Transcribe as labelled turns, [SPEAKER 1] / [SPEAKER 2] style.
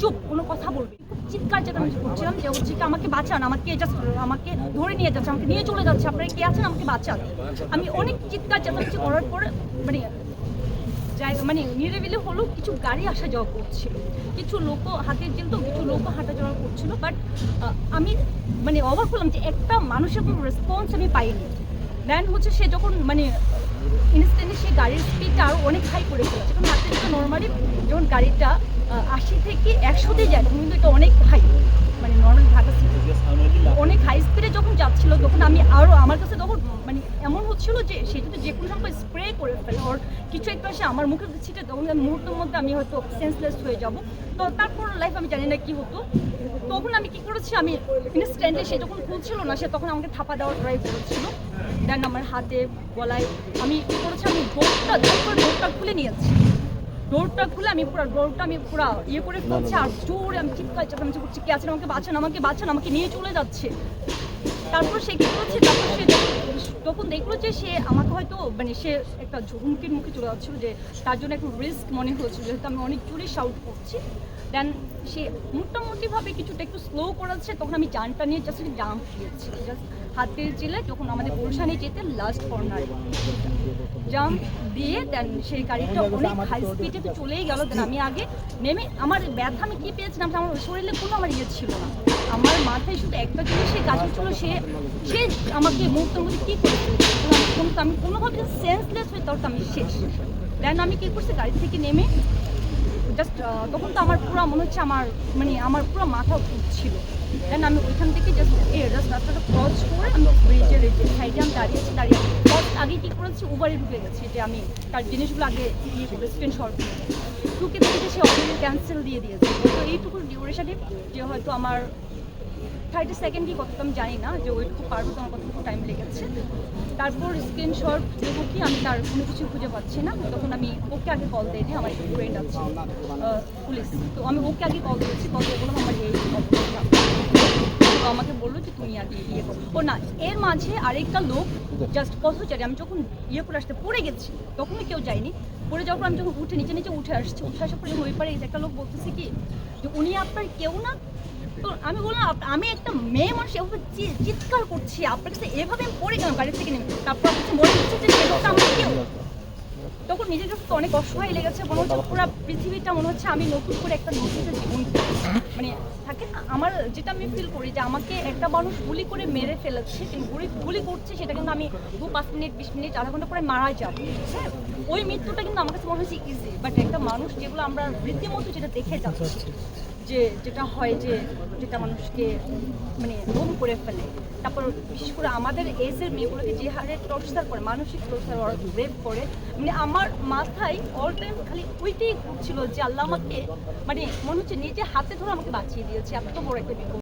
[SPEAKER 1] চুপ, কোনো কথা বলবি চিৎকার যেটা আমি করছিলাম যে হচ্ছে কি আমাকে বাঁচান, আমাকে জাস্ট আমাকে ধরে নিয়ে যাচ্ছে, আমাকে নিয়ে চলে যাচ্ছে, আপনারা কে আছেন? আমাকে বাঁচান। আমি অনেক চিৎকার চেঁচামেচি করার পরে মানে জায়গা মানে নিরিবিলি হলেও কিছু গাড়ি আসা যাওয়া করছিল। কিছু লোক হাতের জেল কিছু লোক হাঁটা যাওয়া করছিল বাট আমি মানে অবাক হলাম যে একটা মানুষের কোনো রেসপন্স আমি পাইনি। দেন হচ্ছে সে যখন মানে ইনস্ট্যান্টলি গাড়ির স্পিডটা আরও অনেক হাই করে ফেলেছে কারণ হাতের যেটা নর্মালি যখন গাড়িটা আশি থেকে একশোতে যায় তখন কিন্তু এটা অনেক হাই মানে নর্মাল ঢাকা city অনেক হাই স্পিডে যখন যাচ্ছিল তখন আমি আরও আমার কাছে তখন মানে এমন হচ্ছিল যে সে যদি যে কোনো সময় স্প্রে করে ফেলে। ওর কিছু একটু আসে আমার মুখে ছিটে তখন মুহূর্তের মধ্যে আমি হয়তো সেন্সলেস হয়ে যাব। তো তারপর লাইফ আমি জানি না কি হতো। তখন আমি কি করেছি আমি ইনস্ট্যান্টলি সে যখন খুলছিল না সে তখন আমাকে থাপা দেওয়ার ট্রাই করেছিল। দেন আমার হাতে গলায় আমি কি করেছি আমি ডোরটা তারপর ডোরটা খুলে নিয়েছি। ডোরটা খুলে আমি পুরো ডোরটা আমি পুরো ইয়ে করে ফেলছি আর জোরে আমি চিৎকার চেঁচামেচি করছি কে আছেন আমাকে বাঁচান আমাকে বাঁচান আমাকে নিয়ে চলে যাচ্ছে। তারপর সে কি করছে তারপর সে তখন দেখল যে সে আমাকে হয়তো মানে সে একটা ঝুঁকির মুখে চলে যাচ্ছিল যে তার জন্য একটু রিস্ক মনে হয়েছিল, যেহেতু আমি অনেক জোরে শাউট করছি। দেন সে মোটামুটিভাবে কিছুটা একটু স্লো করাচ্ছে তখন আমি জানটা নিয়ে জাস্ট জাম্প দিয়েছি জাস্ট হাতের জেলে যখন আমাদের গুলশানে যেতে লাস্ট কর্নার জাম্প দিয়ে দেন সেই গাড়িটা অনেক হাই স্পিডে তো চলেই গেল। দেন আমি আগে নেমে আমার ব্যথা আমি কী পেয়েছিলাম আমার শরীরে কোনো আমার ইয়ে ছিল না। আমার মাথায় শুধু একটা জিনিস, সে কাজ ছিল সে সে আমাকে মুহূর্তের মধ্যে কী করেছে? আমি কোনো, আমি কোনোভাবে সেন্সলেস হয়ে তখন আমি শেষ। দেন আমি কী করছি? গাড়ি থেকে নেমে জাস্ট তখন তো আমার পুরো মনে হচ্ছে আমার মানে আমার পুরো মাথা ছিল। দেন আমি ওইখান থেকে জাস্ট এই জাস্ট রাস্তাটা ক্রস করে আমি ব্রিজের এই সাইডে আমি দাঁড়িয়েছি দাঁড়িয়ে First আগে কী করেছি? উবারে ঢুকে গেছি, যে আমি তার জিনিসগুলো আগে ইয়ে করে স্ক্রিনশট ঢুকে দেখি সে অলরেডি ক্যান্সেল দিয়ে দিয়েছে। তো এইটুকু ডিউরেশনে যে হয়তো আমার থার্টি সেকেন্ড কি কত আমি জানি না, যে খুব পারব তোমার কতটুকু টাইম লেগেছে। তারপর স্ক্রিনশট দেবো কি, আমি তার কোনো কিছু খুঁজে পাচ্ছি না। তখন আমি ওকে আগে কল দিই আমার একটু ফ্রেন্ড আছে পুলিশ। তো আমি ওকে আগে কল দিয়েছি কল দিয়ে বললাম, আমার এই তো আমাকে বলল যে, তুমি আগে ইয়ে করো ও না, এর মাঝে আরেকটা লোক জাস্ট পথচারী, আমি যখন ইয়ে করে আসতে, পড়ে গেছি, তখনই কেউ যায়নি। পর আমি যখন উঠে, নিচে নিচে উঠে আসছি, উঠে আসার পরে ওই পারে একটা লোক বলতেছে কি, যে উনি আপনার কেউ না? তো আমি বললাম আমি একটা মেয়ে মানুষ, এভাবে চিৎকার করছি, আপনার কাছে এভাবে আমি পড়ে গেলাম গাড়ি থেকে নেমে। তারপর মনে হচ্ছে যে আমার কেউ তখন নিজের কাছে তো অনেক অসহায় লেগেছে মনে হচ্ছে পুরো পৃথিবীটা, মনে হচ্ছে আমি নতুন করে একটা নতুন জীবন মানে থাকে না, আমার যেটা আমি ফিল করি যে আমাকে একটা মানুষ গুলি করে মেরে ফেলেছে গুলি গুলি করছে, সেটা কিন্তু আমি দু পাঁচ মিনিট, বিশ মিনিট, আধা ঘণ্টা পরে মারা যাব। হ্যাঁ ওই মৃত্যুটা কিন্তু আমার কাছে মনে হচ্ছে ইজি বাট একটা মানুষ যেগুলো আমরা রীতিমতো যেটা দেখে যাচ্ছি। যে যেটা হয় যে যেটা মানুষকে মানে রোম করে ফেলে। তারপর বিশেষ করে আমাদের এজের মেয়েগুলোকে যে হারে টর্চার করে, মানসিক টর্চার রেপ করে মানে আমার মাথায় অল টাইম খালি ওইটাই ঘুরছিল যে আল্লাহ আমাকে মানে মনে হচ্ছে নিজে হাতে ধরে আমাকে বাঁচিয়ে দিয়েছে, এত বড় একটা বিপদ।